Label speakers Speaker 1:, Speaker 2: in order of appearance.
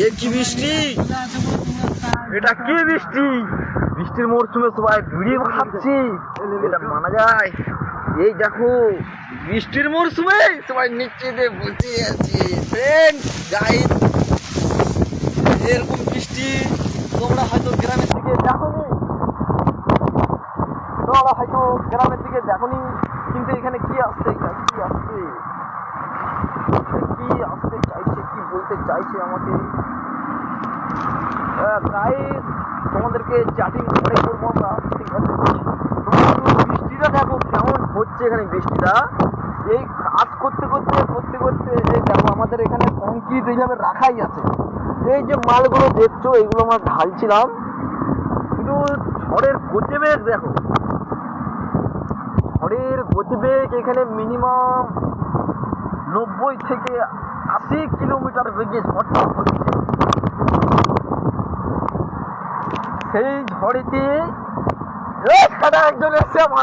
Speaker 1: এ কি বৃষ্টি? এটা কি বৃষ্টি? বৃষ্টির মরশুমে সবাই ভিড়ি খাচ্ছি এটা মানা যায়। এই দেখো, বৃষ্টির মরশুমে সবাই নিচে দিয়ে বসে আছে। গাইড এরকম বৃষ্টি তোমরা হয়তো গ্রামের দিকে দেখোনি। তোমরা হয়তো গ্রামের দিকে দেখোনি কিন্তু এখানে কি আসছে এটা কি আসছে কি আসতে চাইছে কি বলতে চাইছে আমাকে। গাইস তোমাদেরকে চাটিং করে করব আমরা, ঠিক আছে? বৃষ্টিটা দেখো, কেমন হচ্ছে এখানে বৃষ্টিটা। এই কাজ করতে করতে করতে করতে এই দেখো, আমাদের এখানে কংক্রিট এইভাবে রাখাই আছে। এই যে মালগুলো দেখছ এইগুলো আমরা ঢালছিলাম। কিন্তু ঝড়ের গতিবেগ দেখো। ঝড়ের গতিবেগ এখানে মিনিমাম নব্বই থেকে আশি কিলোমিটার বেগে ঝড়টা হচ্ছে সেই ঝড়িতে একজন এসে আমার